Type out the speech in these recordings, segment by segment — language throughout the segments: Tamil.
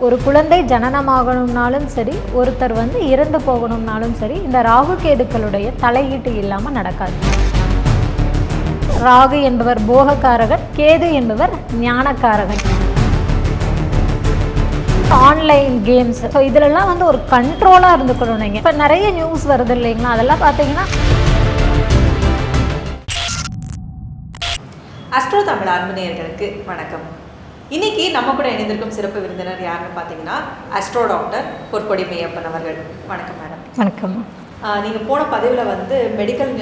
ஒரு குழந்தை ஜனனமாகணும்னாலும் சரி ஒருத்தர் வந்து இறந்து போகணும்னாலும் சரி இந்த ராகு கேதுக்களுடைய தலையீட்டு இல்லாமல் நடக்காது. ராகு என்பவர் போகக்காரகன் கேது என்பவர் ஞானக்காரகன். ஆன்லைன் கேம்ஸ் ஸோ இதிலெல்லாம் வந்து ஒரு கண்ட்ரோலாக இருந்துக்கணும் நீங்கள் இப்போ நிறைய நியூஸ் வருது இல்லைங்களா? அதெல்லாம் பார்த்தீங்கன்னா அஸ்ட்ரோ தமிழ் அன்பு நேர்களுக்கு வணக்கம். இன்னைக்கு நம்ம கூட இணைந்திருக்கும் சிறப்பு விருந்தினர் யாருன்னு பார்த்தீங்கன்னா அஸ்ட்ரோ டாக்டர் பொற்கொடி மெய்யப்பன் அவர்கள். வணக்கம் மேடம். வணக்கம். நீங்கள் போன பதிவில் வந்து மெடிக்கல்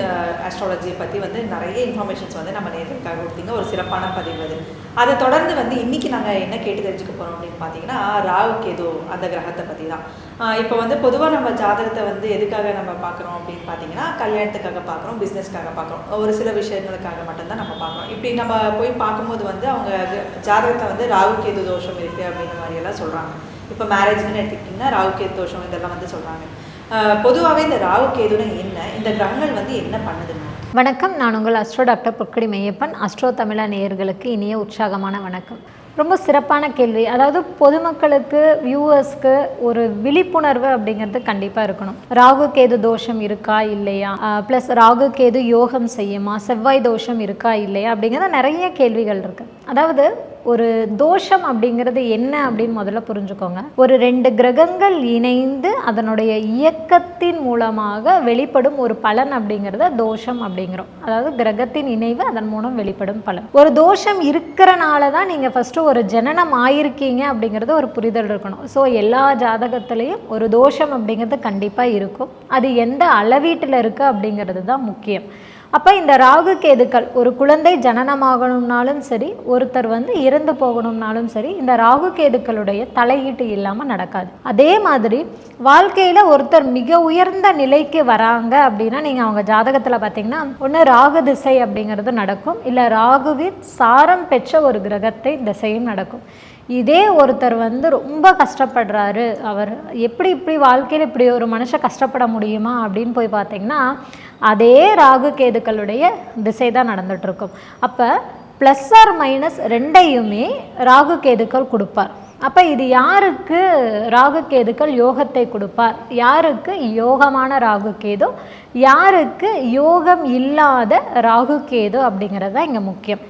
ஆஸ்ட்ராலஜியை பற்றி வந்து நிறைய இன்ஃபர்மேஷன்ஸ் வந்து நம்ம நேர்களுக்காக கொடுத்தீங்க. ஒரு சிறப்பான பதிவு அது. அதை தொடர்ந்து வந்து இன்றைக்கி நாங்கள் என்ன கேட்டு தெரிஞ்சுக்க போகிறோம் அப்படின்னு பார்த்தீங்கன்னா ராகு கேது அந்த கிரகத்தை பற்றி தான். இப்போ வந்து பொதுவாக நம்ம ஜாதகத்தை வந்து எதுக்காக நம்ம பார்க்குறோம் அப்படின்னு பார்த்தீங்கன்னா கல்யாணத்துக்காக பார்க்குறோம் பிஸ்னஸ்க்காக பார்க்குறோம். ஒரு சில விஷயங்களுக்காக மட்டும்தான் நம்ம பார்க்குறோம். இப்படி நம்ம போய் பார்க்கும்போது வந்து அவங்க ஜாதகத்தை வந்து ராகு கேது தோஷம் இருக்குது அப்படின்ற மாதிரியெல்லாம் சொல்கிறாங்க இப்போ மேரேஜ்னு எடுத்துக்கிட்டிங்கன்னா ராகு கேது தோஷம் இதெல்லாம் வந்து சொல்கிறாங்க பொதுவாகவே இந்த ராகு கேதுனா என்ன? இந்த கிரகங்கள் வந்து என்ன பண்ணுதுங்க வணக்கம். நான் உங்கள் astro doctor Porkadi Meyyappan astro Tamizha நேயர்களுக்கு இனிய உற்சாகமான வணக்கம். ரொம்ப சிறப்பான கேள்வி. அதாவது பொதுமக்களுக்கு வியூவர்ஸ்க்கு ஒரு விழிப்புணர்வு அப்படிங்கிறது கண்டிப்பாக இருக்கணும். ராகு கேது தோஷம் இருக்கா இல்லையா? ப்ளஸ் ராகு கேது யோகம் செய்யுமா? செவ்வாய் தோஷம் இருக்கா இல்லையா? அப்படிங்கிறத நிறைய கேள்விகள் இருக்குது அதாவது ஒரு தோஷம் அப்படிங்கிறது என்ன அப்படின்னு முதல்ல புரிஞ்சுக்கோங்க. ஒரு ரெண்டு கிரகங்கள் இணைந்து அதனுடைய இயக்கத்தின் மூலமாக வெளிப்படும் ஒரு பலன் அப்படிங்கிறத தோஷம் அப்படிங்கிறோம். அதாவது கிரகத்தின் இணைவு அதன் மூலம் வெளிப்படும் பலன். ஒரு தோஷம் இருக்கிறனால தான் நீங்கள் ஃபஸ்ட்டு ஒரு ஜனனம் ஆயிருக்கீங்க அப்படிங்கிறது ஒரு புரிதல் இருக்கணும். ஸோ எல்லா ஜாதகத்திலையும் ஒரு தோஷம் அப்படிங்கிறது கண்டிப்பாக இருக்கும். அது எந்த அளவீட்டில் இருக்குது அப்படிங்கிறது தான் முக்கியம். அப்போ இந்த ராகு கேதுக்கள் ஒரு குழந்தை ஜனனமாகணும்னாலும் சரி ஒருத்தர் வந்து இறந்து போகணும்னாலும் சரி இந்த ராகு கேதுக்களுடைய தலையீட்டு இல்லாமல் நடக்காது. அதே மாதிரி வாழ்க்கையில் ஒருத்தர் மிக உயர்ந்த நிலைக்கு வராங்க அப்படின்னா நீங்கள் அவங்க ஜாதகத்தில் பார்த்தீங்கன்னா ஒன்று ராகு திசை அப்படிங்கிறது நடக்கும். இல்லை ராகுவின் சாரம் பெற்ற ஒரு கிரகத்தை திசையும் நடக்கும். இதே ஒருத்தர் வந்து ரொம்ப கஷ்டப்படுறாரு. அவர் எப்படி இப்படி வாழ்க்கையில் இப்படி ஒரு மனுஷன் கஷ்டப்பட முடியுமா அப்படின்னு போய் பார்த்தீங்கன்னா அதே ராகு கேதுக்களுடைய திசை தான் நடந்துகிட்ருக்கும் அப்போ ப்ளஸ் ஆர் மைனஸ் ரெண்டையுமே ராகு கேதுக்கள் கொடுப்பார். அப்போ இது யாருக்கு ராகு கேதுக்கள் யோகத்தை கொடுப்பார்? யாருக்கு யோகமான ராகு கேது? யாருக்கு யோகம் இல்லாத ராகு கேது அப்படிங்கிறது தான் இங்கே முக்கியம்.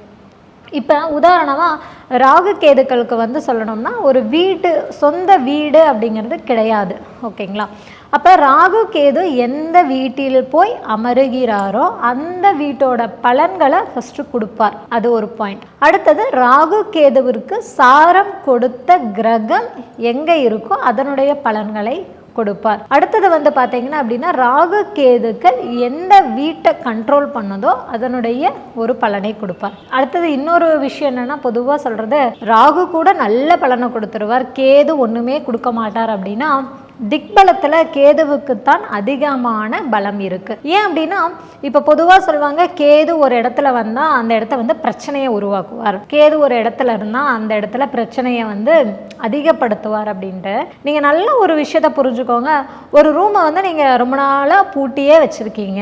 இப்போ உதாரணமாக ராகு கேதுக்களுக்கு வந்து சொல்லணும்னா ஒரு வீடு சொந்த வீடு அப்படிங்கிறது கிடையாது. ஓகேங்களா? அப்போ ராகு கேது எந்த வீட்டில் போய் அமருகிறாரோ அந்த வீட்டோட பலன்களை ஃபஸ்ட்டு கொடுப்பார். அது ஒரு பாயிண்ட் அடுத்தது ராகு கேதுவிற்கு சாரம் கொடுத்த கிரகம் எங்கே இருக்கோ அதனுடைய பலன்களை கொடுப்பார். அடுத்தது வந்து பார்த்தீங்கன்னா அப்படின்னா ராகு கேதுக்கள் எந்த வீட்டை கண்ட்ரோல் பண்ணுதோ அதனுடைய ஒரு பலனை கொடுப்பார். அடுத்தது இன்னொரு விஷயம் என்னன்னா பொதுவாக சொல்றது ராகு கூட நல்ல பலனை கொடுத்துருவார். கேது ஒன்றுமே கொடுக்க மாட்டார் அப்படின்னா திக்பலத்தில் கேதுவுக்குத்தான் அதிகமான பலம் இருக்குது ஏன் அப்படின்னா இப்போ பொதுவாக சொல்லுவாங்க கேது ஒரு இடத்துல வந்தால் அந்த இடத்த வந்து பிரச்சனையை உருவாக்குவார். கேது ஒரு இடத்துல இருந்தால் அந்த இடத்துல பிரச்சனையை வந்து அதிகப்படுத்துவார் அப்படின்ட்டு. நீங்கள் நல்ல ஒரு விஷயத்த புரிஞ்சுக்கோங்க. ஒரு ரூமை வந்து நீங்கள் ரொம்ப நாளாக பூட்டியே வச்சுருக்கீங்க.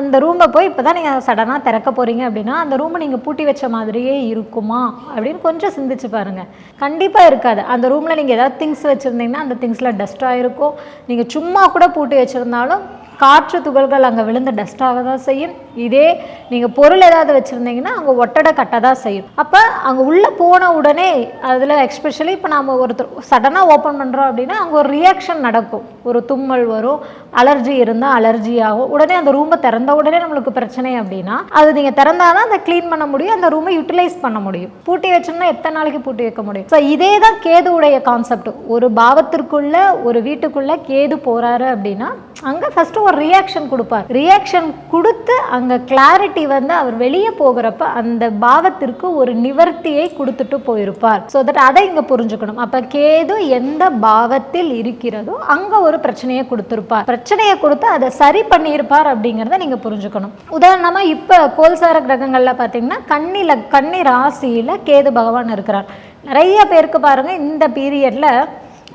அந்த ரூமை போய் இப்போ தான் நீங்கள் சடனாக திறக்க போகிறீங்க அப்படின்னா அந்த ரூமை நீங்கள் பூட்டி வச்ச மாதிரியே இருக்குமா அப்படின்னு கொஞ்சம் சிந்திச்சு பாருங்கள் கண்டிப்பாக இருக்காது. அந்த ரூமில் நீங்கள் ஏதாவது திங்ஸ் வச்சுருந்தீங்கன்னா அந்த திங்ஸில் டஸ்ட்டாக இருக்கும் நீங்கள் சும்மா கூட பூட்டி வச்சுருந்தாலும் காற்று துகள்கள் அங்கே விழுந்து டஸ்ட்டாக தான் செய்யும். இதே நீங்கள் பொருள் ஏதாவது வச்சுருந்தீங்கன்னா அங்கே ஒட்டடை கட்ட தான் செய்யும். அப்போ அங்கே உள்ளே போன உடனே அதில் எக்ஸ்பெஷலி இப்போ நாம் ஒருத்தர் சடனாக ஓப்பன் பண்ணுறோம் அப்படின்னா அங்கே ஒரு ரியாக்ஷன் நடக்கும். ஒரு தும்மல் வரும் அலர்ஜி இருந்தால் அலர்ஜி ஆகும். உடனே அந்த ரூமை திறந்த உடனே நம்மளுக்கு பிரச்சனை அப்படின்னா அது நீங்கள் திறந்தால் தான் அதை க்ளீன் பண்ண முடியும் அந்த ரூமை யூட்டிலைஸ் பண்ண முடியும். பூட்டி வச்சோம்னா எத்தனை நாளைக்கு பூட்டி வைக்க முடியும்? ஸோ இதே தான் கேதுவுடைய கான்செப்ட் ஒரு பாவத்திற்குள்ள ஒரு வீட்டுக்குள்ளே கேது போகிறாரு அப்படின்னா அங்கே ஃபஸ்ட்டு ஒரு ரியாக்ஷன் கொடுப்பார். ரியாக்ஷன் கொடுத்து அங்கே கிளாரிட்டி வந்து அவர் வெளியே போகிறப்ப அந்த பாவத்திற்கு ஒரு நிவர்த்தியை கொடுத்துட்டு போயிருப்பார். ஸோ தட் அதை இங்கே புரிஞ்சுக்கணும். அப்போ கேது எந்த பாவத்தில் இருக்கிறதோ அங்கே ஒரு பிரச்சனையை கொடுத்துருப்பார். பிரச்சனையை கொடுத்து அதை சரி பண்ணியிருப்பார் அப்படிங்கிறத நீங்கள் புரிஞ்சுக்கணும். உதாரணமாக இப்போ கோல்சார கிரகங்களில் பார்த்தீங்கன்னா கண்ணில கன்னி ராசியில் கேது பகவான் இருக்கிறார். நிறைய பேருக்கு பாருங்கள் இந்த பீரியடில்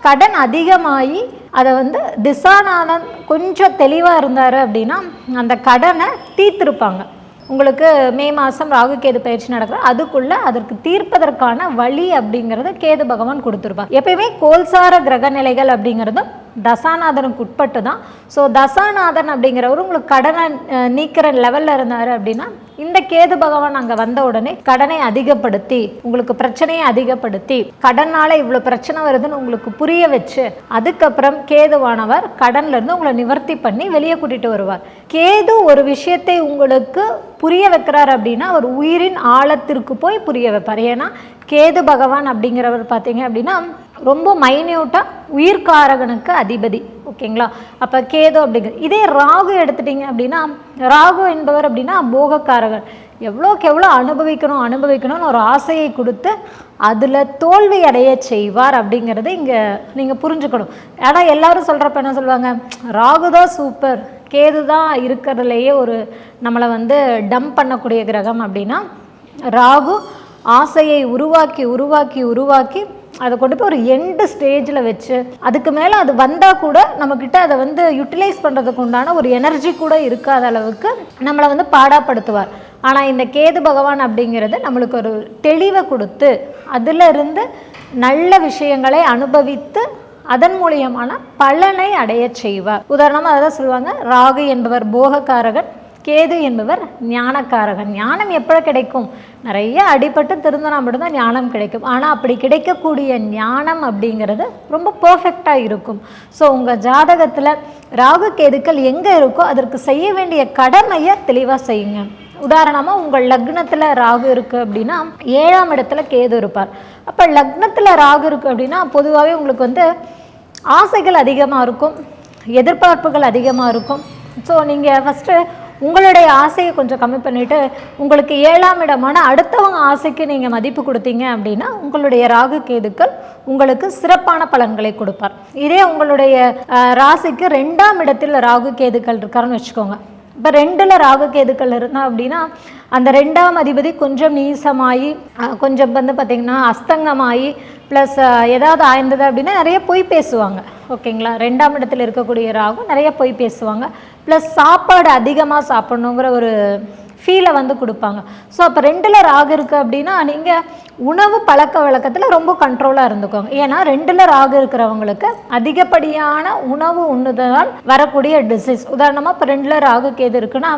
கடன் அதிகமாகி அதை வந்து திசானானந்த் கொஞ்சம் தெளிவாக இருந்தார் அப்படின்னா அந்த கடனை தீர்த்திருப்பாங்க. உங்களுக்கு மே மாதம் ராகு கேது பயிற்சி நடக்கிற அதுக்குள்ளே அதற்கு தீர்ப்பதற்கான வழி அப்படிங்கிறத கேது பகவான் கொடுத்துருப்பார். எப்பயுமே கோல்சார கிரக நிலைகள் அப்படிங்கிறதும் தசாநாதனுக்கு உட்பட்டு தான் ஸோ தசாநாதன் அப்படிங்கிறவர் உங்களுக்கு கடனை நீக்கிற லெவலில் இருந்தார் அப்படின்னா இந்த கேது பகவான் அங்கே வந்த உடனே கடனை அதிகப்படுத்தி உங்களுக்கு பிரச்சனையை அதிகப்படுத்தி கடனால் இவ்வளோ பிரச்சனை வருதுன்னு உங்களுக்கு புரிய வச்சு அதுக்கப்புறம் கேதுவானவர் கடன்லேருந்து உங்களை நிவர்த்தி பண்ணி வெளியே கூட்டிகிட்டு வருவார். கேது ஒரு விஷயத்தை உங்களுக்கு புரிய வைக்கிறார் அப்படின்னா அவர் உயிரின் ஆழத்திற்கு போய் புரிய வைப்பார். ஏன்னா கேது பகவான் அப்படிங்கிறவர் பார்த்தீங்க அப்படின்னா ரொம்ப மைன்யூட்டாக உயிர்காரகனுக்கு அதிபதி ஓகேங்களா அப்போ கேது அப்படிங்கிறது இதே ராகு எடுத்துட்டீங்க அப்படின்னா ராகு என்பவர் அப்படின்னா போகக்காரகன். எவ்வளோக்கு எவ்வளோ அனுபவிக்கணும் அனுபவிக்கணும்னு ஒரு ஆசையை கொடுத்து அதில் தோல்வி அடைய செய்வார் அப்படிங்கிறது இங்கே நீங்கள் புரிஞ்சுக்கணும். ஆனால் எல்லாரும் சொல்கிறப்ப என்ன சொல்லுவாங்க? ராகு தான் சூப்பர் கேது தான் இருக்கிறதுலையே ஒரு நம்மளை வந்து டம்ப் பண்ணக்கூடிய கிரகம் அப்படின்னா ராகு ஆசையை உருவாக்கி உருவாக்கி உருவாக்கி அதை கொண்டு போய் ஒரு எண்டு ஸ்டேஜில் வச்சு அதுக்கு மேலே அது வந்தால் கூட நம்மக்கிட்ட அதை வந்து யூட்டிலைஸ் பண்ணுறதுக்கு உண்டான ஒரு எனர்ஜி கூட இருக்காத அளவுக்கு நம்மளை வந்து பாடாப்படுத்துவார். ஆனால் இந்த கேது பகவான் அப்படிங்கிறது நம்மளுக்கு ஒரு தெளிவை கொடுத்து அதிலிருந்து நல்ல விஷயங்களை அனுபவித்து அதன் மூலியமான பலனை அடைய செய்வார். உதாரணமாக அதை சொல்லுவாங்க ராகு என்பவர் போகக்காரகன் கேது என்பவர் ஞானக்காரகன். ஞானம் எப்போ கிடைக்கும்? நிறைய அடிபட்டு திருந்தினா மட்டும்தான் ஞானம் கிடைக்கும். ஆனால் அப்படி கிடைக்கக்கூடிய ஞானம் அப்படிங்கிறது ரொம்ப பர்ஃபெக்டாக இருக்கும். ஸோ உங்கள் ஜாதகத்தில் ராகு கேதுக்கள் எங்கே இருக்கோ அதற்கு செய்ய வேண்டிய கடமையை தெளிவாக செய்யுங்க. உதாரணமாக உங்கள் லக்னத்தில் ராகு இருக்குது அப்படின்னா ஏழாம் இடத்துல கேது இருப்பார். அப்போ லக்னத்தில் ராகு இருக்குது அப்படின்னா பொதுவாகவே உங்களுக்கு வந்து ஆசைகள் அதிகமாக இருக்கும் எதிர்பார்ப்புகள் அதிகமாக இருக்கும். ஸோ நீங்கள் ஃபஸ்ட்டு உங்களுடைய ஆசையை கொஞ்சம் கம்மி பண்ணிவிட்டு உங்களுக்கு ஏழாம் இடமான அடுத்தவங்க ஆசைக்கு நீங்கள் மதிப்பு கொடுத்தீங்க அப்படின்னா உங்களுடைய ராகு கேதுக்கள் உங்களுக்கு சிறப்பான பலன்களை கொடுப்பார். இதே உங்களுடைய ராசிக்கு ரெண்டாம் இடத்தில் ராகு கேதுக்கள் இருக்காருன்னு வச்சுக்கோங்க. இப்போ ரெண்டில் ராகு கேதுக்கள் இருந்தால் அப்படின்னா அந்த ரெண்டாம் அதிபதி கொஞ்சம் நீசமாகி கொஞ்சம் வந்து பார்த்திங்கன்னா அஸ்தங்கமாகி ப்ளஸ் ஏதாவது ஆய்ந்தது அப்படின்னா நிறைய பொய் பேசுவாங்க. ஓகேங்களா? ரெண்டாம் இடத்துல இருக்கக்கூடிய ராகு நிறைய பொய் பேசுவாங்க. ப்ளஸ் சாப்பாடு அதிகமாக சாப்பிட்ணுங்கிற ஒரு ஃபீலை வந்து கொடுப்பாங்க. ஸோ அப்போ ரெண்டில் ராகு இருக்குது அப்படின்னா நீங்கள் உணவு பழக்க வழக்கத்தில் ரொம்ப கண்ட்ரோலாக இருந்துக்கோங்க. ஏன்னா ரெண்டில் ராகு இருக்கிறவங்களுக்கு அதிகப்படியான உணவு உண்ணுதலால் வரக்கூடிய டிசீஸ் உதாரணமாக இப்போ ரெண்டில் ராகுக்கு எது இருக்குன்னா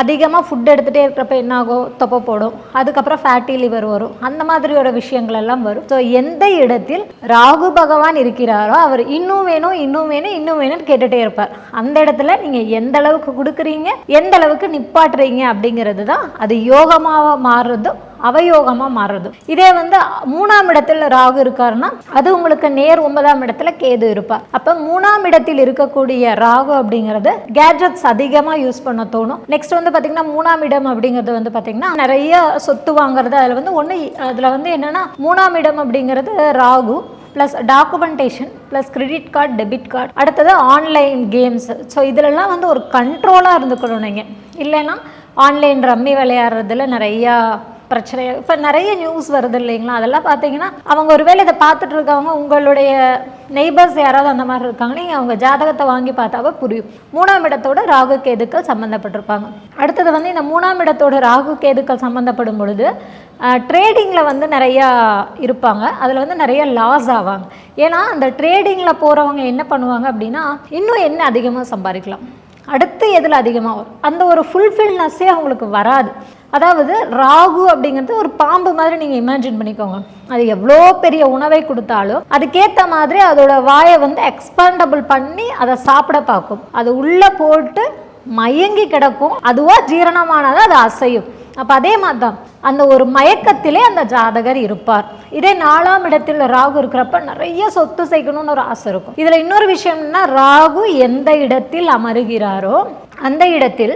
அதிகமாக ஃபுட் எடுத்துகிட்டே இருக்கிறப்ப என்னாகும் தொப்பை போடும். அதுக்கப்புறம் ஃபேட்டி லிவர் வரும். அந்த மாதிரியோட விஷயங்கள் எல்லாம் வரும். ஸோ எந்த இடத்தில் ராகு பகவான் இருக்கிறாரோ அவர் இன்னும் வேணும் இன்னும் வேணும் இன்னும் வேணும்னு கேட்டுகிட்டே இருப்பார். அந்த இடத்துல நீங்கள் எந்த அளவுக்கு கொடுக்குறீங்க எந்த அளவுக்கு நிப்பாட்டுறீங்க அப்படிங்கிறது தான் அது யோகமாக மாறுறதும் அவயோகமாக மாறுறது. இதே வந்து மூணாம் இடத்துல ராகு இருக்காருன்னா அது உங்களுக்கு நேர் ஒன்பதாம் இடத்துல கேது இருப்பார். அப்போ மூணாம் இடத்தில் இருக்கக்கூடிய ராகு அப்படிங்கிறது கேட்ஜெட்ஸ் அதிகமாக யூஸ் பண்ண தோணும். நெக்ஸ்ட் வந்து பார்த்திங்கன்னா மூணாம் இடம் அப்படிங்கிறது வந்து பார்த்திங்கன்னா நிறைய சொத்து வாங்குறது. அதில் வந்து ஒன்று அதில் வந்து என்னென்னா மூணாம் இடம் அப்படிங்கிறது Rahu plus documentation plus credit card debit card அடுத்தது ஆன்லைன் கேம்ஸ் ஸோ இதிலெல்லாம் வந்து ஒரு கண்ட்ரோலாக இருந்துக்கணும் நீங்கள் இல்லைன்னா ஆன்லைன் ரம்மி விளையாடுறதுல நிறையா பிரச்சனை இப்போ நிறைய நியூஸ் வருது இல்லைங்களா? அதெல்லாம் பார்த்தீங்கன்னா அவங்க ஒருவேளை இதை பார்த்துட்டு இருக்கவங்க உங்களுடைய நெய்பர்ஸ் யாராவது அந்த மாதிரி இருக்காங்க நீங்கள் அவங்க ஜாதகத்தை வாங்கி பார்த்தாவே புரியும். மூணாம் இடத்தோட ராகு கேதுக்கள் சம்மந்தப்பட்டிருப்பாங்க அடுத்தது வந்து இந்த மூணாம் இடத்தோட ராகு கேதுக்கள் சம்மந்தப்படும் பொழுது ட்ரேடிங்கில் வந்து நிறையா இருப்பாங்க. அதில் வந்து நிறைய லாஸ் ஆவாங்க. ஏன்னா அந்த ட்ரேடிங்கில் போகிறவங்க என்ன பண்ணுவாங்க அப்படின்னா இன்னும் என்ன அதிகமாக சம்பாதிக்கலாம்? அடுத்து எதில் அதிகமாக வரும்? அந்த ஒரு ஃபுல்ஃபில்னஸ்ஸே அவங்களுக்கு வராது. அதாவது ராகு அப்படிங்கிறது ஒரு பாம்பு மாதிரி நீங்கள் இமேஜின் பண்ணிக்கோங்க. அது எவ்வளோ பெரிய உணவை கொடுத்தாலும் அதுக்கேற்ற மாதிரி அதோட வாயை வந்து எக்ஸ்பாண்டபிள் பண்ணி அதை சாப்பிட பார்க்கும். அது உள்ளே போட்டு மயங்கி கிடக்கும். அதுவாக ஜீரணமானது அது அசையும். அப்போ அதே மாதிரி தான் அந்த ஒரு மயக்கத்திலே அந்த ஜாதகர் இருப்பார். இதே நாலாம் இடத்தில் ராகு இருக்கிறப்ப நிறைய சொத்து சேர்க்கணும்னு ஒரு ஆசை இருக்கும். இதில் இன்னொரு விஷயம்னா ராகு எந்த இடத்தில் அமருகிறாரோ அந்த இடத்தில்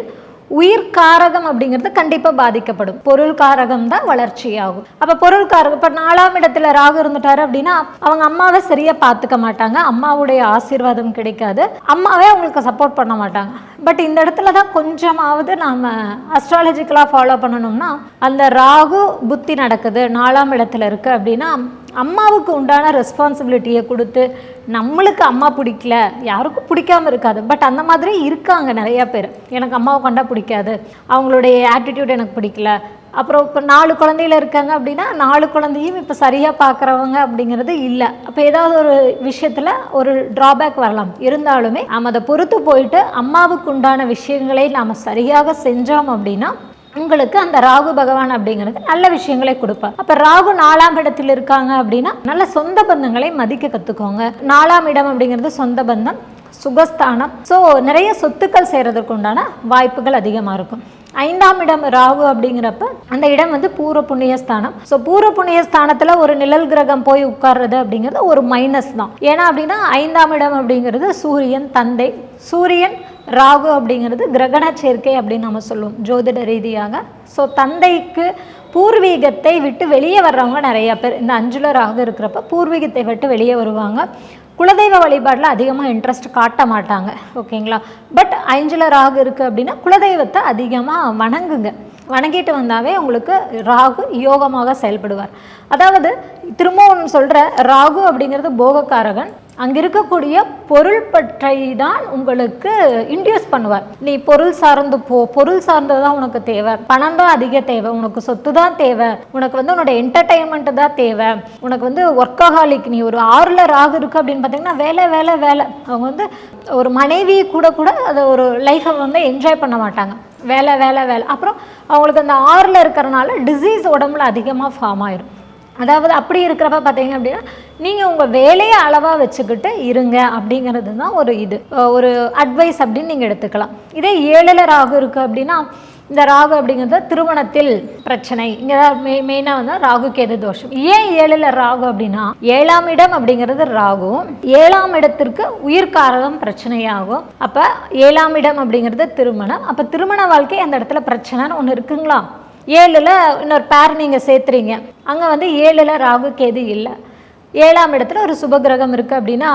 உயிர் காரகம் அப்படிங்கிறது கண்டிப்பாக பாதிக்கப்படும். பொருள் காரகம் தான் வளர்ச்சியாகும். அப்போ பொருள் காரகம் இப்போ நாலாம் இடத்துல ராகு இருந்துட்டாரு அப்படின்னா அவங்க அம்மாவை சரியாக பார்த்துக்க மாட்டாங்க. அம்மாவுடைய ஆசீர்வாதம் கிடைக்காது. அம்மாவே அவங்களுக்கு சப்போர்ட் பண்ண மாட்டாங்க. பட் இந்த இடத்துல தான் கொஞ்சமாவது நாம் அஸ்ட்ராலஜிக்கலாக ஃபாலோ பண்ணணும்னா அந்த ராகு புத்தி நடக்குது நாலாம் இடத்துல இருக்குது அப்படின்னா அம்மாவுக்கு உண்டான ரெஸ்பான்சிபிலிட்டியை கொடுத்து நம்மளுக்கு அம்மா பிடிக்கல. யாருக்கும் பிடிக்காம இருக்காது. பட் அந்த மாதிரி இருக்காங்க நிறைய பேர். எனக்கு அம்மாவை கொண்டா பிடிக்காது. அவங்களுடைய ஆட்டிடியூட் எனக்கு பிடிக்கல. அப்புறம் இப்போ நாலு குழந்தையில இருக்காங்க அப்படின்னா நாலு குழந்தையும் இப்போ சரியாக பார்க்குறவங்க அப்படிங்கிறது இல்லை. அப்போ ஏதாவது ஒரு விஷயத்தில் ஒரு ட்ராபேக் வரலாம். இருந்தாலுமே நாம் அதை பொறுத்து போயிட்டு அம்மாவுக்கு உண்டான விஷயங்களை நாம் சரியாக செஞ்சோம் அப்படின்னா உங்களுக்கு அந்த ராகு பகவான் அப்படிங்கிறது நல்ல விஷயங்களை கொடுப்பார். அப்போ ராகு நாலாம் இடத்தில் இருக்காங்க அப்படின்னா நல்ல சொந்த பந்தங்களை மதிக்க கற்றுக்கோங்க நாலாம் இடம் அப்படிங்கிறது சொந்த பந்தம் சுகஸ்தானம் ஸோ நிறைய சொத்துக்கள் செய்கிறதுக்கு உண்டான வாய்ப்புகள் அதிகமாக இருக்கும். ஐந்தாம் இடம் ராகு அப்படிங்கிறப்ப அந்த இடம் வந்து பூர்வ புண்ணிய ஸ்தானம். ஸோ பூர்வ புண்ணிய ஸ்தானத்தில் ஒரு நிழல் கிரகம் போய் உட்கார்றது அப்படிங்கிறது ஒரு மைனஸ் தான். ஏன்னா அப்படின்னா ஐந்தாம் இடம் அப்படிங்கிறது சூரியன் தந்தை. சூரியன் ராகு அப்படிங்கிறது கிரகண சேர்க்கை அப்படின்னு நம்ம சொல்லுவோம் ஜோதிட ரீதியாக. ஸோ தந்தைக்கு பூர்வீகத்தை விட்டு வெளியே வர்றவங்க நிறைய பேர் இந்த அஞ்சுல ராகு இருக்கிறப்ப பூர்வீகத்தை விட்டு வெளியே வருவாங்க. குலதெய்வ வழிபாட்டில் அதிகமாக இன்ட்ரெஸ்ட் காட்ட மாட்டாங்க ஓகேங்களா? பட் அஞ்சுல ராகு இருக்குது அப்படின்னா குலதெய்வத்தை அதிகமாக வணங்குங்க. வணங்கிட்டு வந்தாவே உங்களுக்கு ராகு யோகமாக செயல்படுவார். அதாவது திரும்பவும் சொல்கிற ராகு அப்படிங்கிறது போகக்காரகன் அங்கே இருக்கக்கூடிய பொருள் பற்றை தான் உங்களுக்கு இன்டியூஸ் பண்ணுவார். நீ பொருள் சார்ந்து போ பொருள் சார்ந்தது தான் உனக்கு தேவை. பணம் தான் அதிக தேவை. உனக்கு சொத்து தான் தேவை. உனக்கு வந்து உன்னோட என்டர்டைன்மெண்ட் தான் தேவை. உனக்கு வந்து ஒர்க்கஹாலிக் நீ ஒரு ஆறுல ராகு இருக்கு அப்படின்னு பார்த்தீங்கன்னா வேலை வேலை வேலை. அவங்க வந்து ஒரு மனைவி கூட கூட அதை ஒரு லைஃப்பை வந்து என்ஜாய் பண்ண மாட்டாங்க. வேலை வேலை வேலை. அப்புறம் அவங்களுக்கு அந்த ஆறில் இருக்கிறனால டிசீஸ் உடம்புல அதிகமாக ஃபார்ம் ஆயிரும். அதாவது அப்படி இருக்கிறப்ப பார்த்தீங்க அப்படின்னா நீங்கள் உங்கள் வேலையை அளவாக வச்சுக்கிட்டு இருங்க அப்படிங்கிறது தான் ஒரு இது. ஒரு அட்வைஸ் அப்படின்னு நீங்கள் எடுத்துக்கலாம். இதே ஏழில் ராகு இருக்குது அப்படின்னா இந்த ராகு அப்படிங்கிறது திருமணத்தில் பிரச்சனை. இங்கே தான் மெய் மெயினாக வந்து ராகு கேது தோஷம். ஏன் ஏழில் ராகு அப்படின்னா ஏழாம் இடம் அப்படிங்கிறது ராகு. ஏழாம் இடத்திற்கு உயிர்காரகம் பிரச்சனையாகும். அப்போ ஏழாம் இடம் அப்படிங்கிறது திருமணம். அப்போ திருமண வாழ்க்கை அந்த இடத்துல பிரச்சனைன்னு ஒன்று இருக்குங்களா? ஏழில் இன்னொரு பேர் நீங்கள் சேர்த்துறீங்க. அங்கே வந்து ஏழில் ராகு கேது இல்லை. ஏழாம் இடத்துல ஒரு சுபகிரகம் இருக்குது அப்படின்னா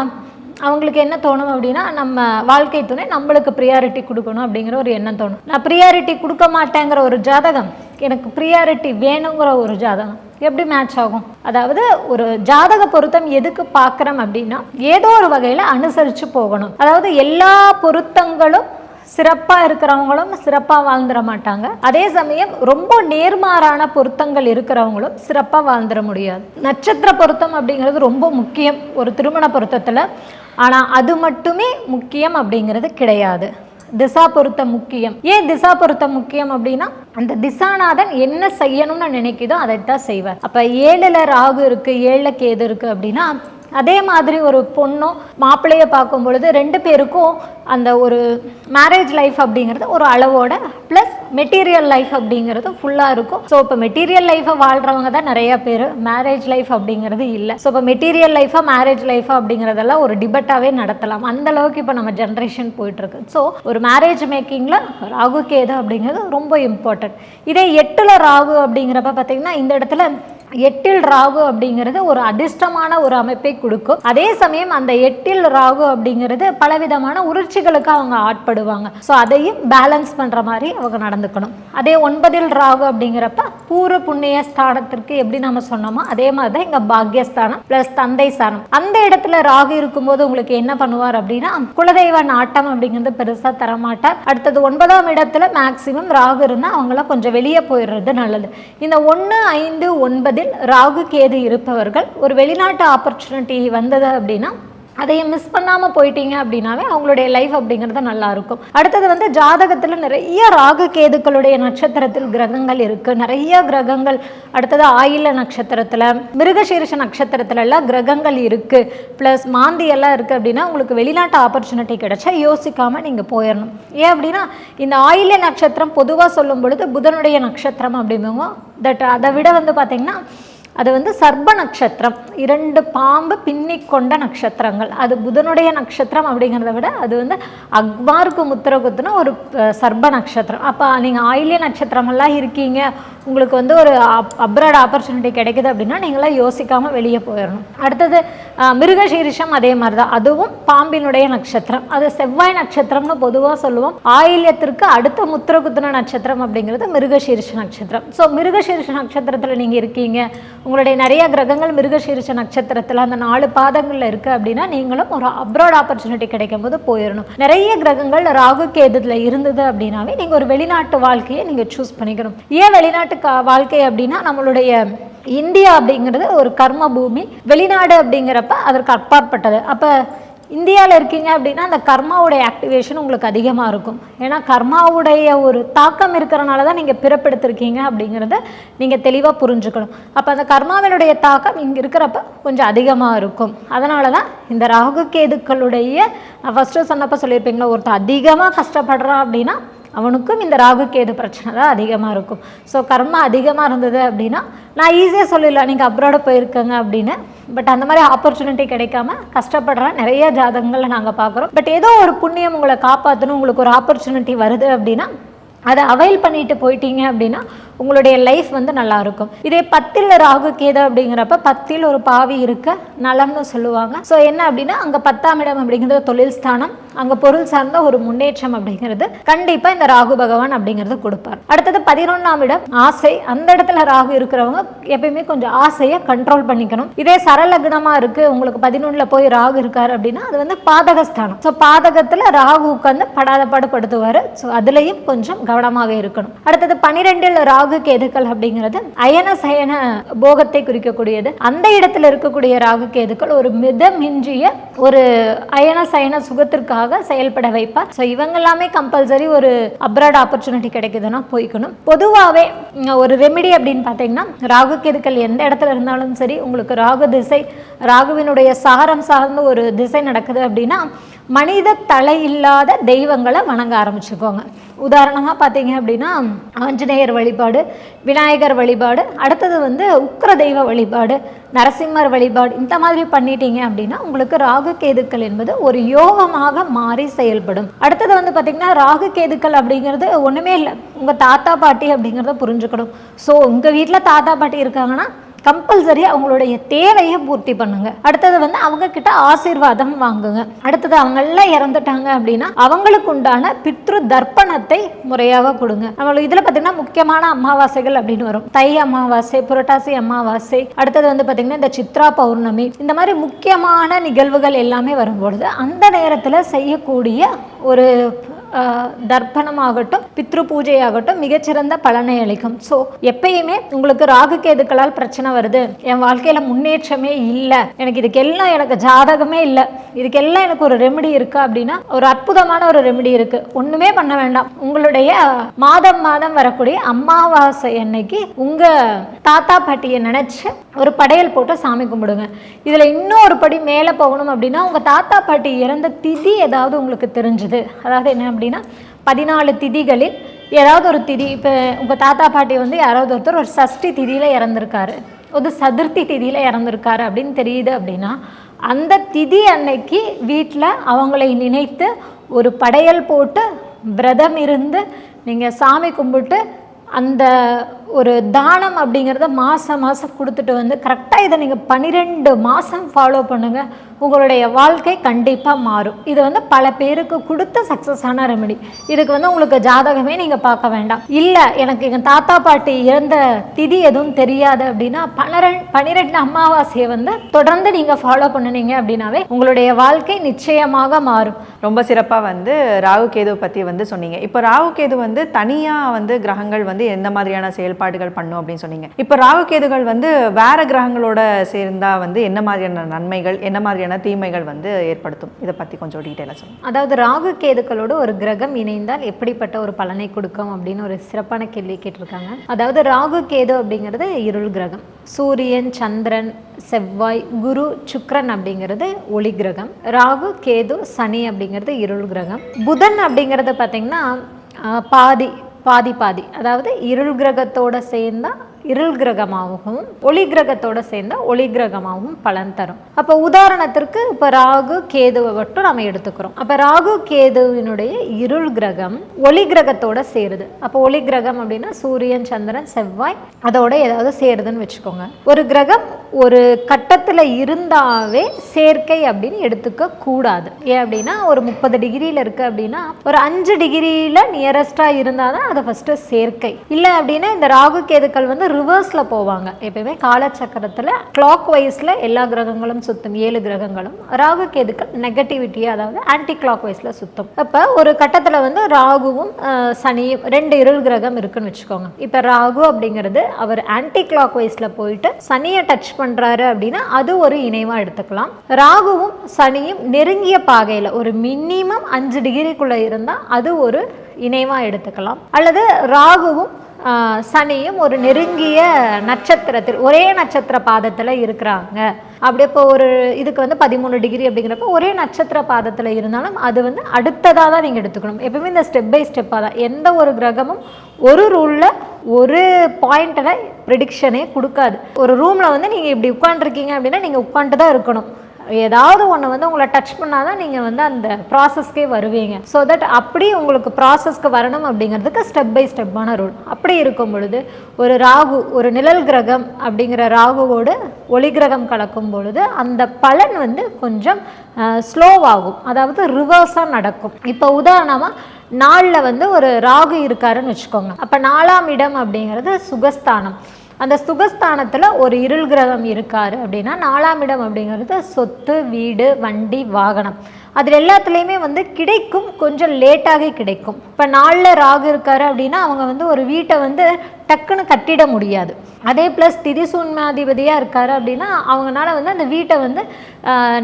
அவங்களுக்கு என்ன தோணும் அப்படின்னா நம்ம வாழ்க்கை துணை நம்மளுக்கு ப்ரியாரிட்டி கொடுக்கணும் அப்படிங்கிற ஒரு எண்ணம் தோணும். நான் ப்ரியாரிட்டி கொடுக்க மாட்டேங்கிற ஒரு ஜாதகம் எனக்கு ப்ரியாரிட்டி வேணுங்கிற ஒரு ஜாதகம் எப்படி மேட்ச் ஆகும்? அதாவது ஒரு ஜாதக பொருத்தம் எதுக்கு பார்க்குறோம் அப்படின்னா ஏதோ ஒரு வகையில் அனுசரித்து போகணும். அதாவது எல்லா பொருத்தங்களும் சிறப்பாக இருக்கிறவங்களும் சிறப்பாக வாழ்ந்துட மாட்டாங்க. அதே சமயம் ரொம்ப நேர்மாறான பொருத்தங்கள் இருக்கிறவங்களும் சிறப்பாக வாழ்ந்துட முடியாது. நட்சத்திர பொருத்தம் அப்படிங்கிறது ரொம்ப முக்கியம் ஒரு திருமண பொருத்தத்தில். ஆனால் அது மட்டுமே முக்கியம் அப்படிங்கிறது கிடையாது. திசா பொருத்தம் முக்கியம். ஏன் திசா பொருத்தம் முக்கியம் அப்படின்னா அந்த திசாநாதன் என்ன செய்யணும்னு நினைக்குதோ அதைத்தான் செய்வார். அப்போ ஏழில் ராகு இருக்குது ஏழில் கேது இருக்குது அப்படின்னா அதே மாதிரி ஒரு பொண்ணும் மாப்பிள்ளையை பார்க்கும் பொழுது ரெண்டு பேருக்கும் அந்த ஒரு மேரேஜ் லைஃப் அப்படிங்கிறது ஒரு அளவோட ப்ளஸ் மெட்டீரியல் லைஃப் அப்படிங்கிறது ஃபுல்லாக இருக்கும். ஸோ இப்போ மெட்டீரியல் லைஃப்பை வாழ்கிறவங்க தான் நிறைய பேர். மேரேஜ் லைஃப் அப்படிங்கிறது இல்லை. ஸோ இப்போ மெட்டீரியல் லைஃபாக மேரேஜ் லைஃபாக அப்படிங்கிறதெல்லாம் ஒரு டிபெட்டாகவே நடத்தலாம். அந்த அளவுக்கு இப்போ நம்ம ஜென்ரேஷன் போயிட்டுருக்கு. ஸோ ஒரு மேரேஜ் மேக்கிங்கில் ராகு கேது அப்படிங்கிறது ரொம்ப இம்பார்ட்டன்ட் இதே எட்டில் ராகு அப்படிங்கிறப்ப பார்த்தீங்கன்னா இந்த இடத்துல எட்டில் ராகு அப்படிங்கிறது ஒரு அதிர்ஷ்டமான ஒரு அமைப்பை கொடுக்கும். அதே சமயம் அந்த எட்டில் ராகு அப்படிங்கிறது பலவிதமான உணர்ச்சிகளுக்கு அவங்க ஆட்படுவாங்க. ஸோ அதையும் பேலன்ஸ் பண்ணுற மாதிரி அவங்க நடந்துக்கணும். அதே ஒன்பதில் ராகு அப்படிங்கிறப்ப பூர்வ புண்ணிய ஸ்தானத்திற்கு எப்படி நம்ம சொன்னோமோ அதே மாதிரி தான் இங்கே பாக்யஸ்தானம் ப்ளஸ் தந்தை ஸ்தானம். அந்த இடத்துல ராகு இருக்கும்போது உங்களுக்கு என்ன பண்ணுவார் அப்படின்னா குலதெய்வ நாட்டம் அப்படிங்கிறது பெருசாக தரமாட்டார். அடுத்தது ஒன்பதாம் இடத்துல மேக்சிமம் ராகு இருந்தால் அவங்கள கொஞ்சம் வெளியே போயிடுறது நல்லது. இந்த ஒன்று ஐந்து ஒன்பதில் ராகு கேது இருப்பவர்கள் ஒரு வெளிநாட்டு ஆப்பர்ச்சுனிட்டி வந்தது அப்படின்னா அதையே மிஸ் பண்ணாமல் போயிட்டீங்க அப்படின்னாவே அவங்களுடைய லைஃப் அப்படிங்கிறது நல்லாயிருக்கும் அடுத்தது வந்து ஜாதகத்தில் நிறைய ராகு கேதுக்களுடைய நட்சத்திரத்தில் கிரகங்கள் இருக்குது நிறைய கிரகங்கள் அடுத்தது ஆயில நட்சத்திரத்தில் மிருகசீரிஷ நட்சத்திரத்துலலாம் கிரகங்கள் இருக்குது ப்ளஸ் மாந்தியெல்லாம் இருக்குது அப்படின்னா உங்களுக்கு வெளிநாட்டு ஆப்பர்ச்சுனிட்டி கிடைச்சா யோசிக்காமல் நீங்கள் போயிடணும். ஏன் அப்படின்னா இந்த ஆயில நட்சத்திரம் பொதுவாக சொல்லும் பொழுது புதனுடைய நட்சத்திரம் அப்படிங்குவோம். தட் அதை விட வந்து பார்த்திங்கன்னா அது வந்து சர்ப நட்சத்திரம். இரண்டு பாம்பு பின்னி கொண்ட நட்சத்திரங்கள். அது புதனுடைய நட்சத்திரம் அப்படிங்கிறத விட அது வந்து அக்பாருக்கு முத்திர குத்துனா ஒரு சர்ப நட்சத்திரம். அப்போ நீங்கள் ஆயிலிய நட்சத்திரமெல்லாம் இருக்கீங்க. உங்களுக்கு வந்து ஒரு அப்ராட் ஆப்பர்ச்சுனிட்டி கிடைக்குது அப்படின்னா நீங்களாம் யோசிக்காமல் வெளியே போயிடணும். அடுத்தது மிருகசீரிஷம் அதே மாதிரி தான் அதுவும் பாம்பினுடைய நட்சத்திரம். அது செவ்வாய் நட்சத்திரம்னு பொதுவாக சொல்லுவோம். ஆயில்யத்திற்கு அடுத்த முத்திர குத்துன நட்சத்திரம் அப்படிங்கிறது மிருகசீரிஷ நட்சத்திரம். ஸோ மிருகசீரிஷ நட்சத்திரத்தில் நீங்கள் இருக்கீங்க. உங்களுடைய நிறைய கிரகங்கள் மிருகசீரிஷ நட்சத்திரத்தில் அந்த நாலு பாதங்களில் இருக்குது அப்படின்னா நீங்களும் ஒரு அப்ராட் ஆப்பர்ச்சுனிட்டி கிடைக்கும் போது போயிடணும் நிறைய கிரகங்கள் ராகு கேதுல இருந்தது அப்படின்னாவே நீங்கள் ஒரு வெளிநாட்டு வாழ்க்கையை நீங்கள் சூஸ் பண்ணிக்கணும். ஏன் வெளிநாட்டு கா வாழ்க்கை அப்படின்னா நம்மளுடைய இந்தியா அப்படிங்கிறது ஒரு கர்ம பூமி வெளிநாடு அப்படிங்கிறப்ப அதற்கு அப்பாற்பட்டது. அப்போ இந்தியாவில் இருக்கீங்க அப்படின்னா அந்த கர்மாவுடைய ஆக்டிவேஷன் உங்களுக்கு அதிகமாக இருக்கும். ஏன்னா கர்மாவுடைய ஒரு தாக்கம் இருக்கிறனால தான் நீங்கள் பிறப்பெடுத்திருக்கீங்க அப்படிங்கிறத நீங்கள் தெளிவாக புரிஞ்சுக்கணும். அப்போ அந்த கர்மாவினுடைய தாக்கம் இங்கே இருக்கிறப்ப கொஞ்சம் அதிகமாக இருக்கும். அதனால தான் இந்த ராகு கேதுக்களுடைய நான் ஃபஸ்ட்டு சொன்னப்போ சொல்லியிருப்பீங்களா ஒருத்தர் அதிகமாக கஷ்டப்படுறான் அப்படின்னா அவனுக்கும் இந்த ராகு கேது பிரச்சனை தான் அதிகமாக இருக்கும். ஸோ கர்மா அதிகமாக இருந்தது அப்படின்னா நான் ஈஸியாக சொல்லிடலாம். நீங்கள் அப்ராட போயிருக்கங்க அப்படின்னு. பட் அந்த மாதிரி ஆப்பர்ச்சுனிட்டி கிடைக்காம கஷ்டப்படுற நிறைய ஜாதகங்களை நாங்கள் பார்க்குறோம். பட் ஏதோ ஒரு புண்ணியம் உங்களை காப்பாற்றணும் உங்களுக்கு ஒரு ஆப்பர்ச்சுனிட்டி வருது அப்படின்னா அதை அவைல் பண்ணிட்டு போயிட்டீங்க அப்படின்னா உங்களுடைய லைஃப் வந்து நல்லா இருக்கும் இதே பத்தில் ராகு கேது அப்படிங்கிறப்ப பத்தில் ஒரு பாவி இருக்க நலம்னு சொல்லுவாங்க. ஸோ என்ன அப்படின்னா அங்கே பத்தாம் இடம் அப்படிங்கிறது தொழில் ஸ்தானம் அங்கே பொருள் சார்ந்த ஒரு முன்னேற்றம் அப்படிங்கிறது. கண்டிப்பாக இந்த ராகு பகவான் அப்படிங்கிறது கொடுப்பார். அடுத்தது பதினொன்றாம் இடம் ஆசை. அந்த இடத்துல ராகு இருக்கிறவங்க எப்பயுமே கொஞ்சம் ஆசையை கண்ட்ரோல் பண்ணிக்கணும். இதே சரலக்னமாக இருக்குது உங்களுக்கு பதினொன்றில் போய் ராகு இருக்கார் அப்படின்னா அது வந்து பாதகஸ்தானம். ஸோ பாதகத்தில் ராகு உட்காந்து படாத பாடுபடுத்துவார் ஸோ அதுலேயும் கொஞ்சம் கவனமாக இருக்கணும். அடுத்தது பனிரெண்டில் ராகு ராகு கேதுக்கள் அப்படிங்கிறது அயன சயன போகத்தை குறிக்கக்கூடியது. அந்த இடத்துல இருக்கக்கூடிய ராகு கேதுக்கள் ஒரு மிதமின்றிய ஒரு அயன சயன சுகத்திற்காக செயல்பட வைப்பார். ஸோ இவங்க எல்லாமே கம்பல்சரி ஒரு அப்ராட் ஆப்பர்ச்சுனிட்டி கிடைக்குதுன்னா போய்க்கணும். பொதுவாகவே ஒரு ரெமெடி அப்படின்னு பார்த்தீங்கன்னா ராகு கேதுக்கள் எந்த இடத்துல இருந்தாலும் சரி உங்களுக்கு ராகு திசை ராகுவினுடைய சாரம் சார்ந்த ஒரு திசை நடக்குது அப்படின்னா மனித தலை இல்லாத தெய்வங்களை வணங்க ஆரம்பிச்சுக்கோங்க உதாரணமாக பார்த்தீங்க அப்படின்னா ஆஞ்சநேயர் வழிபாடு விநாயகர் வழிபாடு அடுத்தது வந்து உக்கிர தெய்வ வழிபாடு நரசிம்மர் வழிபாடு இந்த மாதிரி பண்ணிட்டீங்க அப்படின்னா உங்களுக்கு ராகு கேதுக்கள் என்பது ஒரு யோகமாக மாறி செயல்படும். அடுத்தது வந்து பார்த்தீங்கன்னா ராகு கேதுக்கள் அப்படிங்கிறது ஒன்றுமே இல்லை. உங்கள் தாத்தா பாட்டி அப்படிங்கிறத புரிஞ்சுக்கணும். ஸோ உங்கள் வீட்டில் தாத்தா பாட்டி இருக்காங்கன்னா கம்பல்சரி அவங்களுடைய தேவையை பூர்த்தி பண்ணுங்க. அடுத்தது வந்து அவங்க கிட்ட ஆசீர்வாதம் வாங்குங்க. அடுத்தது அவங்க எல்லாம் இறந்துட்டாங்க அப்படின்னா அவங்களுக்கு உண்டான பித்ரு தர்ப்பணத்தை முறையாக கொடுங்க. நம்மளுக்கு இதுல பாத்தீங்கன்னா முக்கியமான அமாவாசைகள் அப்படின்னு வரும். தை அமாவாசை புரட்டாசி அமாவாசை அடுத்தது வந்து பாத்தீங்கன்னா இந்த சித்ரா பௌர்ணமி இந்த மாதிரி முக்கியமான நிகழ்வுகள் எல்லாமே வரும்பொழுது அந்த நேரத்தில் செய்யக்கூடிய ஒரு தர்ப்பணமாகட்டும் பித்ரு பூஜையாகட்டும் மிகச்சிறந்த பலனை அளிக்கும். ஸோ எப்பயுமே உங்களுக்கு ராகு கேதுக்களால் பிரச்சனை வருது. என் வாழ்க்கையில் முன்னேற்றமே இல்லை. எனக்கு இதுக்கெல்லாம் எனக்கு ஜாதகமே இல்லை. இதுக்கெல்லாம் எனக்கு ஒரு ரெமெடி இருக்கு அப்படின்னா ஒரு அற்புதமான ஒரு ரெமெடி இருக்கு. ஒண்ணுமே பண்ண வேண்டாம். உங்களுடைய மாதம் மாதம் வரக்கூடிய அமாவாசை அன்னைக்கு உங்க தாத்தா பாட்டியை நினைச்சு ஒரு படையல் போட்டு சாமி கும்பிடுங்க. இதுல இன்னும் ஒரு படி மேலே போகணும் அப்படின்னா உங்க தாத்தா பாட்டி இறந்த திதி ஏதாவது உங்களுக்கு தெரிஞ்சுது. அதாவது என்ன அப்படின்னா பதினாலு திதிகளில் ஏதாவது ஒரு திதி இப்போ உங்கள் தாத்தா பாட்டி வந்து யாராவது ஒருத்தர் ஒரு சஷ்டி திதியில் இறந்துருக்காரு. ஒரு சதுர்த்தி திதியில் இறந்துருக்காரு அப்படின்னு தெரியுது அப்படின்னா அந்த திதி அன்னைக்கு வீட்டில் அவங்களை நினைத்து ஒரு படையல் போட்டு விரதம் இருந்து நீங்கள் சாமி கும்பிட்டு அந்த ஒரு தானம் அப்படிங்கிறத மாதம் மாதம் கொடுத்துட்டு வந்து கரெக்டாக இதை நீங்கள் பன்னிரெண்டு மாதம் ஃபாலோ பண்ணுங்கள் உங்களுடைய வாழ்க்கை கண்டிப்பாக மாறும். இது வந்து பல பேருக்கு கொடுத்த சக்ஸஸான ரெமெடி இதுக்கு வந்து உங்களுக்கு ஜாதகமே நீங்கள் பார்க்க வேண்டாம். இல்லை எனக்கு எங்கள் தாத்தா பாட்டி இறந்த திதி எதுவும் தெரியாது அப்படின்னா பன்னிரெண்டு பன்னிரெண்டு அமாவாசையை வந்து தொடர்ந்து நீங்கள் ஃபாலோ பண்ணுனீங்க அப்படின்னாவே உங்களுடைய வாழ்க்கை நிச்சயமாக மாறும். ரொம்ப சிறப்பாக வந்து ராகு கேது பற்றி வந்து சொன்னீங்க. இப்போ ராகு கேது வந்து தனியாக வந்து கிரகங்கள் வந்து எந்த மாதிரியான செயல்பாடுகள் பண்ணும் அப்படின்னு சொன்னீங்க. இப்போ ராகு கேதுகள் வந்து வேற கிரகங்களோட சேர்ந்தா வந்து என்ன மாதிரியான நன்மைகள் என்ன மாதிரியான தீமைகள் வந்து ஏற்படுத்தும்? இதை பற்றி கொஞ்சம் டீட்டெயிலாக சொல்லுங்கள் அதாவது ராகு கேதுக்களோட ஒரு கிரகம் இணைந்தால் எப்படிப்பட்ட ஒரு பலனை கொடுக்கும் அப்படின்னு ஒரு சிறப்பான கேள்வி கேட்டிருக்காங்க. அதாவது ராகு கேது அப்படிங்கிறது இருள் கிரகம். சூரியன் சந்திரன் செவ்வாய் குரு சுக்ரன் அப்படிங்கிறது ஒளி கிரகம். ராகு கேது சனி அப்படிங்கிறது இருள் கிரகம். புதன் அப்படிங்கிறது பார்த்தீங்கன்னா பாதி பாதி பாதி. அதாவது இருள் கிரகத்தோடு சேர்ந்தா இருள் கிரகமாகவும் ஒளி கிரகத்தோடு சேர்ந்தால் ஒளி கிரகமாகவும் பலன் தரும். அப்போ உதாரணத்திற்கு இப்போ ராகு கேதுவை மட்டும் நம்ம எடுத்துக்கிறோம். அப்போ ராகு கேதுவினுடைய இருள் கிரகம் ஒளி கிரகத்தோட சேருது. அப்போ ஒளி கிரகம் அப்படின்னா சூரியன் சந்திரன் செவ்வாய் அதோட ஏதாவது சேருதுன்னு வச்சுக்கோங்க. ஒரு கிரகம் ஒரு கட்டத்தில் இருந்தாவே சேர்க்கை அப்படின்னு எடுத்துக்க கூடாது. ஏன் அப்படின்னா ஒரு முப்பது டிகிரியில் இருக்குது அப்படின்னா ஒரு அஞ்சு டிகிரியில் நியரஸ்டாக இருந்தால் தான் அதை ஃபஸ்ட்டு சேர்க்கை. இல்லை அப்படின்னா இந்த ராகு கேதுக்கள் வந்து ரிவர்ஸில் போவாங்க. எப்பயுமே காலச்சக்கரத்தில் கிளாக் வைஸில் எல்லா கிரகங்களும் சுத்தும் ஏழு கிரகங்களும். ராகு கேதுக்கள் நெகட்டிவிட்டி அதாவது ஆன்டி கிளாக் வைஸில் சுத்தும். அப்போ ஒரு கட்டத்தில் வந்து ராகுவும் சனியும் ரெண்டு இருள் கிரகம் இருக்குன்னு வச்சுக்கோங்க. இப்போ ராகு அப்படிங்கிறது அவர் ஆன்டி கிளாக் வைஸில் போயிட்டு சனியை டச் பண்ணுறாரு அப்படின்னா அது ஒரு இணைவாக எடுத்துக்கலாம். ராகுவும் சனியும் நெருங்கிய பாகையில் ஒரு மினிமம் அஞ்சு டிகிரிக்குள்ளே இருந்தால் அது ஒரு இணைவாக எடுத்துக்கலாம். அல்லது ராகுவும் சனியும் ஒரு நெருங்கிய நட்சத்திரத்தில் ஒரே நட்சத்திர பாதத்தில் இருக்கிறாங்க. அப்படி இப்போ ஒரு இதுக்கு வந்து பதிமூணு டிகிரி அப்படிங்கிறப்ப ஒரே நட்சத்திர பாதத்தில் இருந்தாலும் அது வந்து அடுத்ததாக தான் நீங்கள் எடுத்துக்கணும். எப்பவுமே இந்த ஸ்டெப் பை ஸ்டெப்பாக தான். எந்த ஒரு கிரகமும் ஒரு ரூலில் ஒரு பாயிண்டில் ப்ரிடிக்ஷனே கொடுக்காது. ஒரு ரூமில் வந்து நீங்கள் இப்படி உட்காந்துருக்கீங்க அப்படின்னா நீங்கள் உட்காந்துட்டு தான் இருக்கணும். ஏதாவது ஒன்று வந்து உங்களை டச் பண்ணால் தான் நீங்கள் வந்து அந்த ப்ராசஸ்க்கே வருவீங்க. ஸோ தட் அப்படி உங்களுக்கு ப்ராசஸ்க்கு வரணும் அப்படிங்கிறதுக்கு ஸ்டெப் பை ஸ்டெப்பான ரூல் அப்படி இருக்கும் பொழுது ஒரு ராகு ஒரு நிழல் கிரகம் அப்படிங்கிற ராகுவோடு ஒளி கிரகம் கலக்கும் பொழுது அந்த பலன் வந்து கொஞ்சம் ஸ்லோவாகும் அதாவது ரிவர்ஸாக நடக்கும். இப்போ உதாரணமாக நாளில் வந்து ஒரு ராகு இருக்காருன்னு வச்சுக்கோங்க. அப்போ நாலாம் இடம் அப்படிங்கிறது சுகஸ்தானம். அந்த சுகஸ்தானத்தில் ஒரு இருள் கிரகம் இருக்காரு அப்படின்னா நாலாம் இடம் அப்படிங்கிறது சொத்து வீடு வண்டி வாகனம். அதில் எல்லாத்துலேயுமே வந்து கிடைக்கும் கொஞ்சம் லேட்டாகவே கிடைக்கும். இப்போ நாளில் ராகு இருக்காரு அப்படின்னா அவங்க வந்து ஒரு வீட்டை வந்து டக்குன்னு கட்டிட முடியாது. அதே ப்ளஸ் திதிசூன்மாதிபதியாக இருக்காரு அப்படின்னா அவங்களால வந்து அந்த வீட்டை வந்து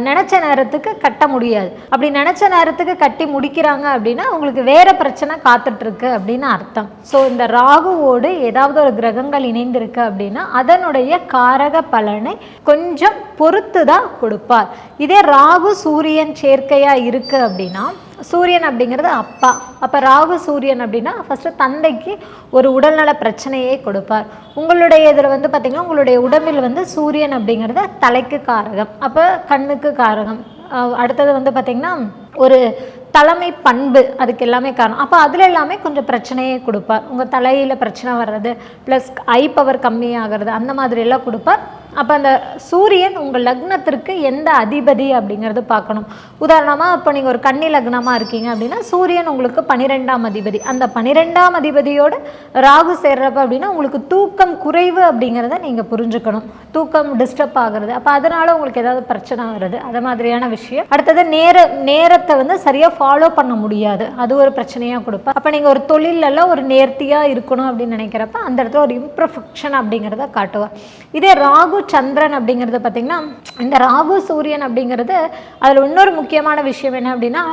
நினச்ச நேரத்துக்கு கட்ட முடியாது. அப்படி நினச்ச நேரத்துக்கு கட்டி முடிக்கிறாங்க அப்படின்னா அவங்களுக்கு வேற பிரச்சனை காத்துட்ருக்கு அப்படின்னு அர்த்தம். ஸோ இந்த ராகுவோடு ஏதாவது ஒரு கிரகங்கள் இணைந்திருக்கு அப்படின்னா அதனுடைய காரக பலனை கொஞ்சம் பொறுத்து தான் கொடுப்பார். இதே ராகு சூரியன் சேர்க்கையாக இருக்குது அப்படின்னா சூரியன் அப்படிங்கிறது அப்பா. அப்போ ராகு சூரியன் அப்படின்னா ஃபஸ்ட்டு தந்தைக்கு ஒரு உடல்நல பிரச்சனையே கொடுப்பார். உங்களுடைய இதில் வந்து பார்த்திங்கன்னா உங்களுடைய உடம்பில் வந்து சூரியன் அப்படிங்கிறது தலைக்கு காரகம். அப்போ கண்ணுக்கு காரகம். அடுத்தது வந்து பார்த்திங்கன்னா ஒரு தலைமை பண்பு அதுக்கு எல்லாமே காரணம். அப்போ அதில் எல்லாமே கொஞ்சம் பிரச்சனையே கொடுப்பார். உங்கள் தலையில் பிரச்சனை வர்றது ப்ளஸ் ஐ பவர் கம்மியாகிறது அந்த மாதிரி எல்லாம் கொடுப்பார். அப்போ அந்த சூரியன் உங்கள் லக்னத்திற்கு எந்த அதிபதி அப்படிங்கிறது பார்க்கணும். உதாரணமாக இப்போ நீங்கள் ஒரு கன்னி லக்னமாக இருக்கீங்க அப்படின்னா சூரியன் உங்களுக்கு பன்னிரெண்டாம் அதிபதி. அந்த பன்னிரெண்டாம் அதிபதியோடு ராகு சேர்றப்ப அப்படின்னா உங்களுக்கு தூக்கம் குறைவு அப்படிங்கிறத நீங்கள் புரிஞ்சுக்கணும். தூக்கம் டிஸ்டர்ப் ஆகிறது. அப்போ அதனால் உங்களுக்கு ஏதாவது பிரச்சனை வருது அது மாதிரியான விஷயம். அடுத்தது நேர நேரத்தை வந்து சரியாக ஃபாலோ பண்ண முடியாது. அது ஒரு பிரச்சனையாக கொடுப்பேன். அப்போ நீங்கள் ஒரு தொழிலெல்லாம் ஒரு நேர்த்தியாக இருக்கணும் அப்படின்னு நினைக்கிறப்ப அந்த இடத்துல ஒரு இம்ப்ரஃபெக்ஷன் அப்படிங்கிறத காட்டுவார் இதே ராகு சந்திரன் அப்படிங்கிறது பார்த்திங்கன்னா இந்த ராகு சூரியன் அப்படிங்கிறது அதில் இன்னொரு முக்கியமான விஷயம் என்ன அப்படின்னா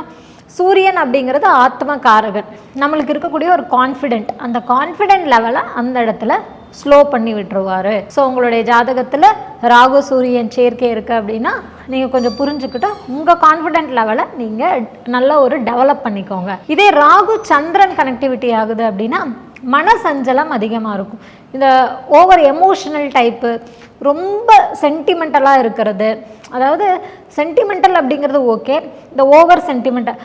சூரியன் அப்படிங்கிறது ஆத்ம காரகன். நம்மளுக்கு இருக்கக்கூடிய ஒரு கான்ஃபிடென்ட் அந்த கான்ஃபிடென்ட் லெவலை அந்த இடத்துல ஸ்லோ பண்ணி விட்டுருவாரு. ஸோ உங்களுடைய ஜாதகத்தில் ராகு சூரியன் சேர்க்கை இருக்குது அப்படின்னா நீங்கள் கொஞ்சம் புரிஞ்சுக்கிட்டு உங்கள் கான்ஃபிடென்ட் லெவலை நீங்கள் நல்ல ஒரு டெவலப் பண்ணிக்கோங்க. இதே ராகு சந்திரன் கனெக்டிவிட்டி ஆகுது அப்படின்னா மனசஞ்சலம் அதிகமாக இருக்கும். இந்த ஓவர் எமோஷனல் டைப்பு ரொம்ப சென்டிமெண்டலாக இருக்கிறது. அதாவது சென்டிமெண்டல் அப்படிங்கிறது ஓகே இந்த ஓவர் சென்டிமெண்டல்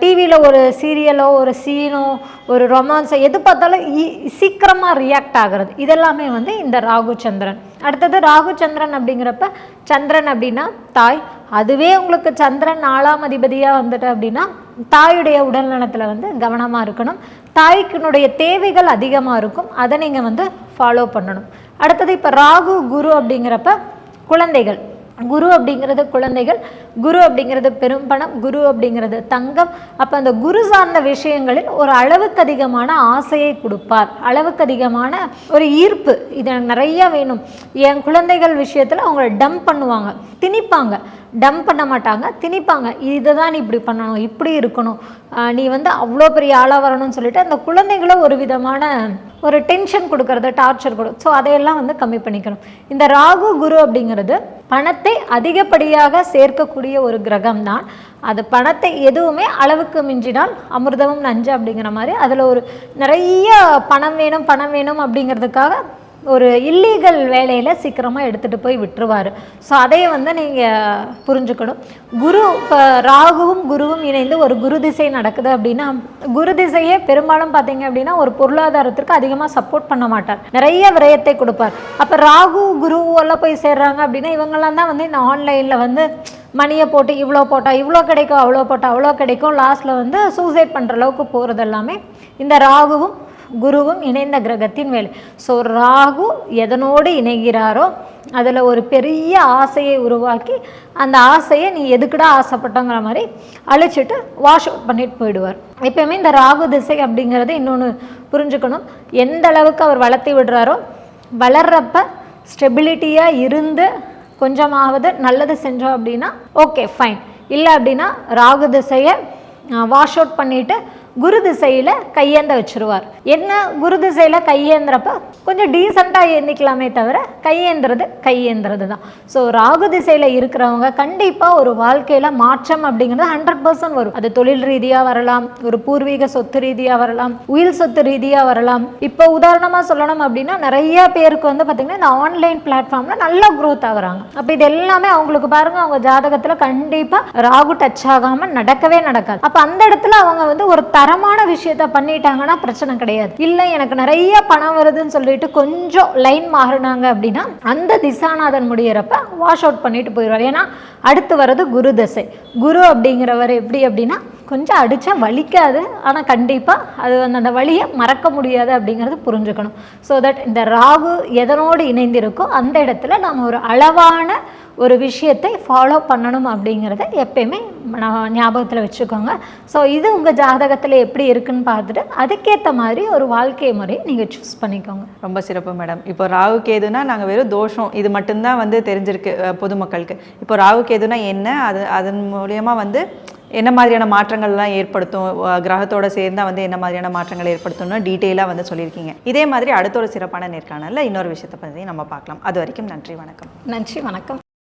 டிவியில் ஒரு சீரியலோ ஒரு சீனோ ஒரு ரொமான்ஸோ எது பார்த்தாலும் சீக்கிரமாக ரியாக்ட் ஆகிறது. இதெல்லாமே வந்து இந்த ராகு சந்திரன். அடுத்தது ராகு சந்திரன் அப்படிங்கிறப்ப சந்திரன் அப்படின்னா தாய். அதுவே உங்களுக்கு சந்திரன் நாலாம் அதிபதியாக வந்துட்டு அப்படின்னா தாயுடைய உடல் நலத்தில் வந்து கவனமாக இருக்கணும். தாய்க்கினுடைய தேவைகள் அதிகமாக இருக்கும். அதை நீங்கள் வந்து ஃபாலோ பண்ணணும். அடுத்தது இப்போ ராகு குரு அப்படிங்கிறப்ப குழந்தைகள். குரு அப்படிங்கிறது குழந்தைகள். குரு அப்படிங்கிறது பெரும்பணம் குரு அப்படிங்கிறது தங்கம். அப்போ அந்த குரு சார்ந்த விஷயங்களில் ஒரு அளவுக்கு அதிகமான ஆசையை கொடுப்பார். அளவுக்கு அதிகமான ஒரு ஈர்ப்பு. இது எனக்கு நிறைய வேணும். என் குழந்தைகள் விஷயத்தில் அவங்கள டம்ப் பண்ணுவாங்க. திணிப்பாங்க. டம்ப் பண்ண மாட்டாங்க திணிப்பாங்க. இதை தான் நீ இப்படி பண்ணணும் இப்படி இருக்கணும். நீ வந்து அவ்வளோ பெரிய ஆளாக வரணும்னு சொல்லிட்டு அந்த குழந்தைகளை ஒரு விதமான ஒரு டென்ஷன் கொடுக்கறது டார்ச்சர் கொடு. ஸோ அதையெல்லாம் வந்து கம்மி பண்ணிக்கணும். இந்த ராகு குரு அப்படிங்கிறது பணத்தை அதிகப்படியாக சேர்க்கக்கூடிய ஒரு கிரகம் தான் அது பணத்தை எதுவுமே அளவுக்கு மிஞ்சினால் அமிர்தமும் நஞ்சு அப்படிங்கிற மாதிரி அதில் ஒரு நிறைய பணம் வேணும் பணம் வேணும் அப்படிங்கிறதுக்காக ஒரு இல்லீகல் வேலையில் சீக்கிரமாக எடுத்துகிட்டு போய் விட்டுருவார். ஸோ அதையே வந்து நீங்கள் புரிஞ்சுக்கணும். குரு இப்போ ராகுவும் குருவும் இணைந்து ஒரு குரு திசை நடக்குது அப்படின்னா குரு திசையே பெரும்பாலும் பார்த்தீங்க அப்படின்னா ஒரு பொருளாதாரத்திற்கு அதிகமாக சப்போர்ட் பண்ண மாட்டார். நிறைய விரயத்தை கொடுப்பார். அப்போ ராகு குருவெல்லாம் போய் சேர்றாங்க அப்படின்னா இவங்கெல்லாம் தான் வந்து இந்த ஆன்லைனில் வந்து மணியை போட்டு இவ்வளோ போட்டால் இவ்வளோ கிடைக்கும் அவ்வளோ போட்டால் அவ்வளோ கிடைக்கும் லாஸ்ட்டில் வந்து சூசைட் பண்ணுற அளவுக்கு போகிறது எல்லாமே இந்த ராகுவும் குருவும் இணைந்த கிரகத்தின் வேலை ஸோ ராகு எதனோடு இணைகிறாரோ அதில் ஒரு பெரிய ஆசையை உருவாக்கி அந்த ஆசையை நீ எதுக்குடா ஆசைப்பட்டங்கிற மாதிரி அழிச்சிட்டு வாஷ் அவுட் பண்ணிட்டு போயிடுவார். எப்பயுமே இந்த ராகு திசை அப்படிங்கிறது இன்னொன்று புரிஞ்சுக்கணும். எந்த அளவுக்கு அவர் வளர்த்தி விடுறாரோ வளர்றப்ப ஸ்டெபிலிட்டியாக இருந்து கொஞ்சமாவது நல்லது செஞ்சோம் அப்படின்னா ஓகே ஃபைன் இல்லை அப்படின்னா ராகு திசையை வாஷ் அவுட் பண்ணிவிட்டு குரு திசையில் கையேந்த வச்சிருவார். என்ன குரு திசையில் கையேந்திரப்ப கொஞ்சம் டீசெண்டாக ஏந்திக்கலாமே தவிர கையேந்துறது கையேந்துறது தான் ஸோ ராகு திசையில் இருக்கிறவங்க கண்டிப்பாக ஒரு வாழ்க்கையில் மாற்றம் அப்படிங்கிறது ஹண்ட்ரட் பர்சன்ட் வரும். அது தொழில் ரீதியாக வரலாம் ஒரு பூர்வீக சொத்து ரீதியாக வரலாம் உயில் சொத்து ரீதியாக வரலாம். இப்போ உதாரணமாக சொல்லணும் அப்படின்னா நிறைய பேருக்கு வந்து பார்த்திங்கன்னா இந்த ஆன்லைன் பிளாட்ஃபார்மில் நல்லா க்ரோத் ஆகுறாங்க. அப்போ இது எல்லாமே அவங்களுக்கு பாருங்கள் அவங்க ஜாதகத்தில் கண்டிப்பாக ராகு டச் ஆகாமல் நடக்கவே நடக்காது. அப்போ அந்த இடத்துல அவங்க வந்து ஒரு தரமான விஷயத்த பண்ணிட்டாங்கன்னா பிரச்சனை கிடையாது. இல்லை எனக்கு நிறைய பணம் வருதுன்னு சொல்லிட்டு கொஞ்சம் லைன் மாறினாங்க அப்படின்னா அந்த திசாநாதன் முடியிறப்ப வாஷ் அவுட் பண்ணிட்டு போயிடுவார். ஏன்னா அடுத்து வர்றது குரு தசை. குரு அப்படிங்கிறவர் எப்படி அப்படின்னா கொஞ்சம் அடித்தா வலிக்காது ஆனால் கண்டிப்பாக அது வந்து அந்த வழியை மறக்க முடியாது அப்படிங்கிறது புரிஞ்சுக்கணும். ஸோ தட் இந்த ராகு எதனோடு இணைந்திருக்கோ அந்த இடத்துல நாம் ஒரு அளவான ஒரு விஷயத்தை ஃபாலோ பண்ணணும் அப்படிங்கிறத எப்பயுமே நான் ஞாபகத்தில் வச்சுக்கோங்க. ஸோ இது உங்கள் ஜாதகத்தில் எப்படி இருக்குன்னு பார்த்துட்டு அதுக்கேற்ற மாதிரி ஒரு வாழ்க்கை முறையை நீங்கள் சூஸ் பண்ணிக்கோங்க. ரொம்ப சிறப்பு மேடம் இப்போ ராகு கேதுனா நாங்கள் வெறும் தோஷம் இது மட்டும்தான் வந்து தெரிஞ்சிருக்கு பொதுமக்களுக்கு. இப்போ ராகு கேதுனா என்ன? அது அதன் மூலியமாக வந்து என்ன மாதிரியான மாற்றங்கள்லாம் ஏற்படுத்தும்? அஹ், கிரகத்தோட சேர்ந்தா வந்து என்ன மாதிரியான மாற்றங்கள் ஏற்படுத்தும்னு டீட்டெயிலாக வந்து சொல்லியிருக்கீங்க. இதே மாதிரி அடுத்த ஒரு சிறப்பான நேர்காணலில் இன்னொரு விஷயத்தை பற்றி நம்ம பார்க்கலாம். அது வரைக்கும் நன்றி வணக்கம். நன்றி வணக்கம்.